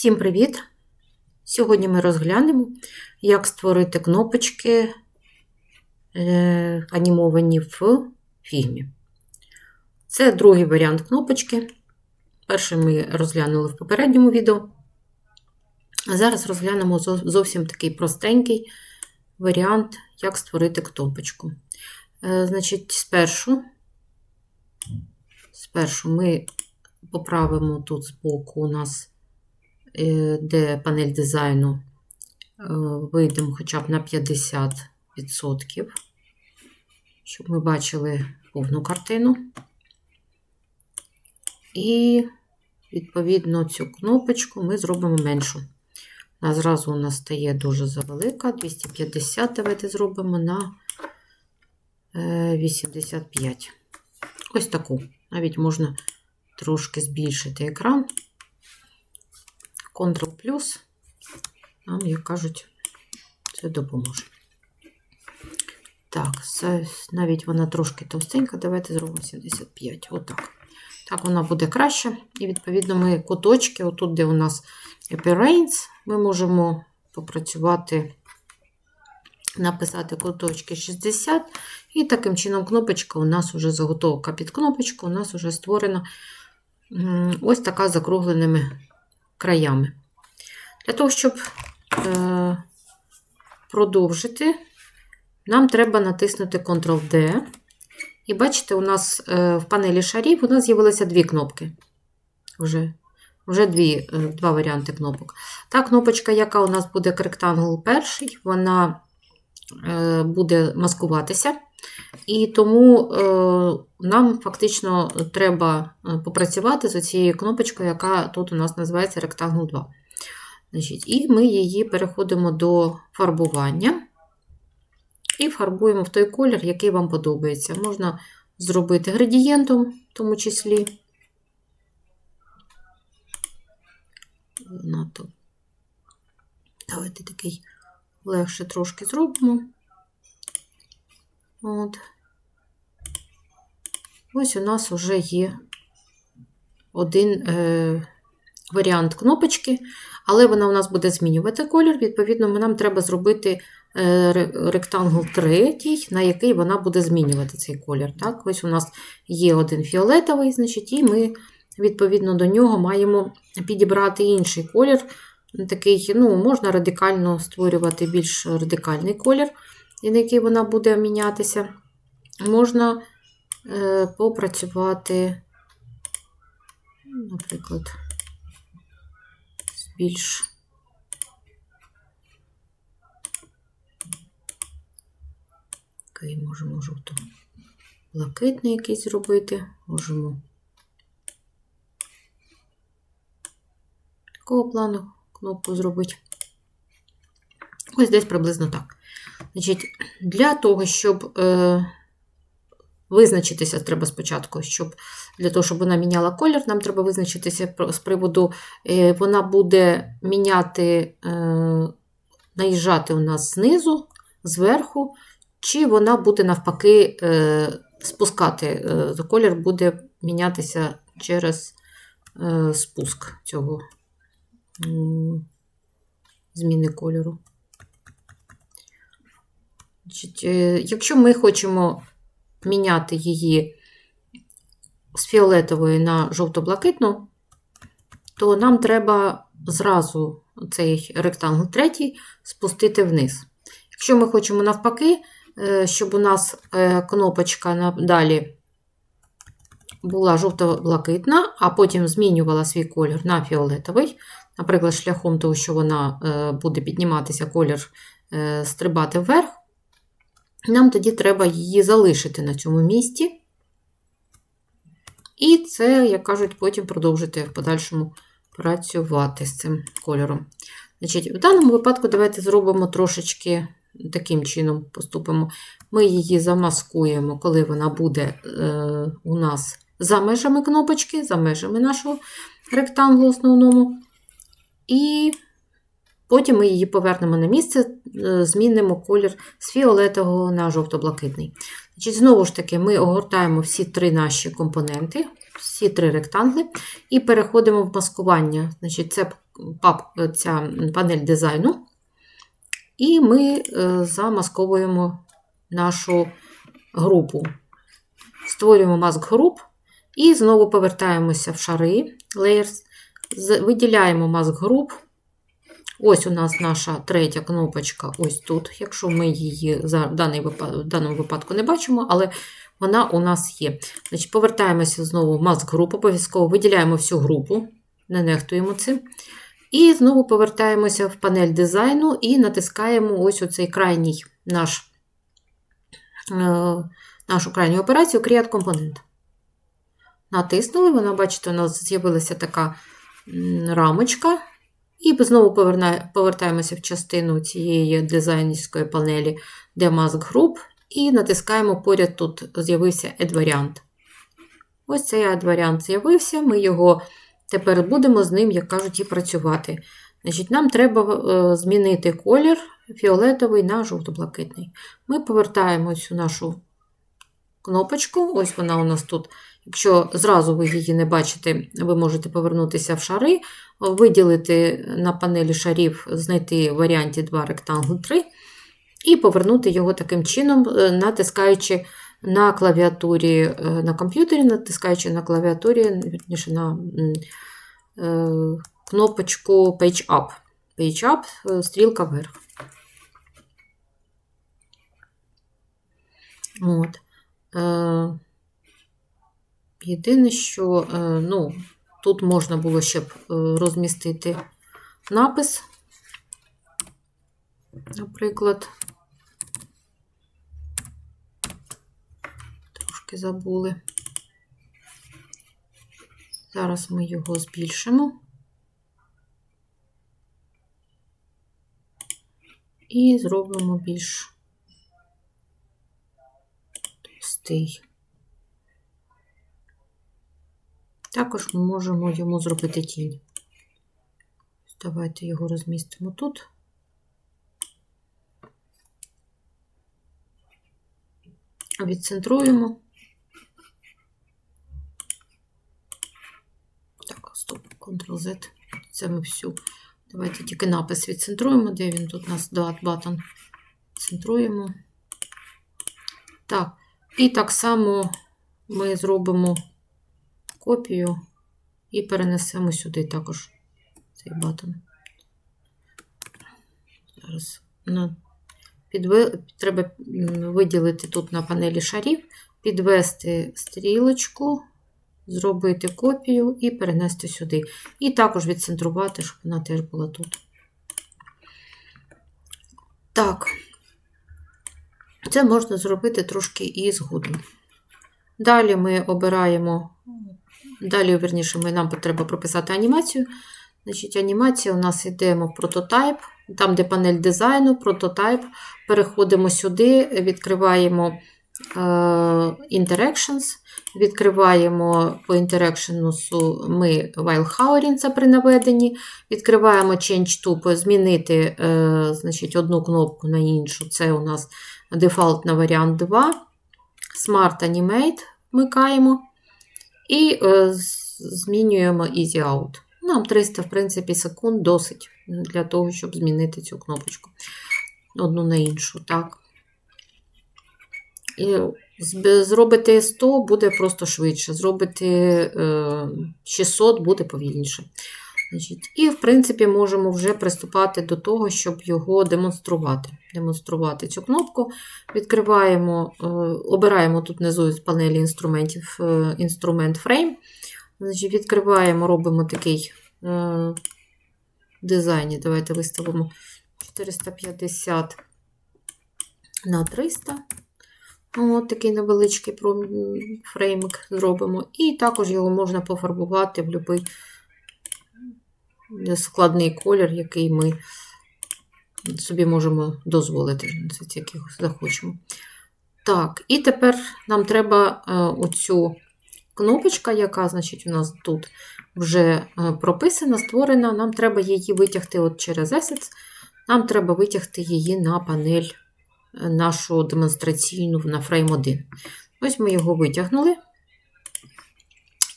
Всім привіт! Сьогодні ми розглянемо, як створити кнопочки е, анімовані в фільмі. Це другий варіант кнопочки. Перший ми розглянули в попередньому відео. А зараз розглянемо зовсім такий простенький варіант, як створити кнопочку. Е, значить, спершу, спершу ми поправимо тут збоку у нас, де панель дизайну, е, вийдемо хоча б на 50%, щоб ми бачили повну картину. І, відповідно, цю кнопочку ми зробимо меншу. А зразу у нас стає дуже завелика. 250, давайте зробимо на 85. Е, Ось таку. Навіть можна трошки збільшити екран. Ctrl плюс, нам, як кажуть, це допоможе. Так, навіть вона трошки товстенька, давайте зробимо 75. Отак. Так, вона буде краще. І, відповідно, ми куточки, отут, де у нас Appearance, ми можемо попрацювати, написати куточки 60. І таким чином кнопочка у нас вже заготовка під кнопочку, у нас вже створена ось така закругленими краями. Для того, щоб е, продовжити, нам треба натиснути Ctrl-D. І бачите, у нас е, в панелі шарів у нас з'явилися дві кнопки. Вже вже дві, е, два варіанти кнопок. Та кнопочка, яка у нас буде Rectangle перший, вона е, буде маскуватися. І тому е, нам фактично треба е, попрацювати з цією кнопочкою, яка тут у нас називається Rectangle 2. Значить, І ми її переходимо до фарбування і фарбуємо в той колір, який вам подобається. Можна зробити градієнтом, в тому числі. Давайте такий легше трошки зробимо. От. Ось у нас вже є один е, варіант кнопочки, але вона у нас буде змінювати колір. Відповідно, нам треба зробити е, ректангл третій, на який вона буде змінювати цей колір. Так? Ось у нас є один фіолетовий, значить, і ми, відповідно до нього, маємо підібрати інший колір. Такий, ну, Можна радикально створювати більш радикальний колір на який вона буде мінятися, можна е, попрацювати, наприклад, більш Окей, можемо жовто блакитний якийсь зробити, можемо такого плану кнопку зробити. Ось десь приблизно так. Значить, Для того, щоб е, визначитися, треба спочатку, щоб для того, щоб вона міняла колір, нам треба визначитися з приводу, е, вона буде міняти, е, наїжджати у нас знизу, зверху, чи вона буде навпаки е, спускати. Колір буде мінятися через спуск цього зміни кольору. Якщо ми хочемо міняти її з фіолетової на жовто-блакитну, то нам треба зразу цей ректангл третій спустити вниз. Якщо ми хочемо навпаки, е, щоб у нас е, кнопочка далі була жовто-блакитна, а потім змінювала свій колір на фіолетовий, наприклад, шляхом того, що вона буде підніматися колір, стрибати вверх, нам тоді треба її залишити на цьому місці. І це, як кажуть, потім продовжити в подальшому працювати з цим кольором. Значить, В даному випадку, давайте зробимо трошечки таким чином поступимо. Ми її замаскуємо, коли вона буде е, у нас за межами кнопочки, за межами нашого ректангу основному. І Потім ми її повернемо на місце, е, змінимо колір з фіолетового на жовто-блакитний. Знову ж таки, ми огортаємо всі три наші компоненти всі три ректангли, і переходимо в маскування. Значить, Це пап, ця панель дизайну. І ми е, замасковуємо нашу групу. Створюємо маск груп і знову повертаємося в шари Layers, виділяємо маск груп. Ось у нас наша третя кнопочка, ось тут, якщо ми її в даному випадку не бачимо, але вона у нас є. Значить, Повертаємося знову в маск групу, обов'язково виділяємо всю групу, не нехтуємо цим. І знову повертаємося в панель дизайну і натискаємо ось оцей крайній наш, е, нашу крайню операцію Create Component. Натиснули, вона, бачите, у нас з'явилася така рамочка. І знову повертаємося в частину цієї дизайнерської панелі, де Mask Group, і натискаємо поряд тут з'явився Add варіант. Ось цей Add варіант з'явився, ми його тепер будемо з ним, як кажуть, і працювати. Значить, Нам треба е, змінити колір фіолетовий на жовто-блакитний. Ми повертаємо цю нашу кнопочку, ось вона у нас тут. Якщо зразу ви її не бачите, ви можете повернутися в шари, виділити на панелі шарів, знайти в варіанті 2 ректангл 3 і повернути його таким чином, е, натискаючи на клавіатурі е, на комп'ютері, натискаючи на клавіатурі, вірніше на е, кнопочку Page Up. Page Up, стрілка вверх. От. Єдине, що ну, тут можна було ще б розмістити напис, наприклад. трошки забули. Зараз ми його збільшимо і зробимо більш товстий. Також ми можемо йому зробити тінь. Давайте його розмістимо тут. Відцентруємо. Ctrl-Z. Це ми всю. Давайте тільки напис відцентруємо, де він тут у нас dot button. Центруємо. Так, і так само ми зробимо копію і перенесемо сюди також цей батон. Зараз на підве... треба виділити тут на панелі шарів, підвести стрілочку зробити копію і перенести сюди. І також відцентрувати, щоб вона теж була тут. Так, це можна зробити трошки і згодом. Далі ми обираємо, далі, верніше, ми, нам треба прописати анімацію. Значить, Анімація у нас йдемо в прототайп, там, де панель дизайну, прототайп. Переходимо сюди, відкриваємо Е, interactions. Відкриваємо по Interactions ми while при наведенні. Відкриваємо Change to, змінити е, значить, одну кнопку на іншу. Це у нас дефолтна варіант 2. Smart Animate вмикаємо і е, змінюємо Easy Out. Нам 300, в принципі, секунд досить для того, щоб змінити цю кнопочку одну на іншу. Так. Зробити 100 буде просто швидше, зробити 600 е, буде повільніше. Значить, І, в принципі, можемо вже приступати до того, щоб його демонструвати. Демонструвати цю кнопку. Відкриваємо, е, обираємо тут внизу з панелі інструментів е, інструмент Frame. Значить, Відкриваємо, робимо такий дизайн. Давайте виставимо 450 на 300. От такий невеличкий фреймик зробимо. І також його можна пофарбувати в будь-який складний колір, який ми собі можемо дозволити, який захочемо. Так, і тепер нам треба е, оцю кнопочка, яка, значить, у нас тут вже е, прописана, створена, нам треба її витягти от через Assets, нам треба витягти її на панель нашу демонстраційну на фрейм 1. Ось ми його витягнули.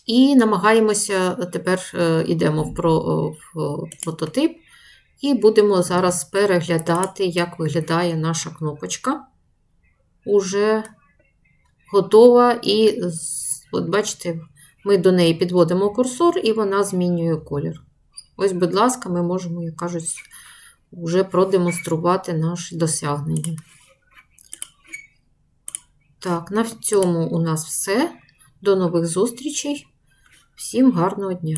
І намагаємося тепер е, йдемо в, про, в прототип і будемо зараз переглядати, як виглядає наша кнопочка. Уже готова. І, от бачите, ми до неї підводимо курсор, і вона змінює колір. Ось, будь ласка, ми можемо, як кажуть, вже продемонструвати наші досягнення. Так, на цьому у нас все. До нових зустрічей. Всім гарного дня!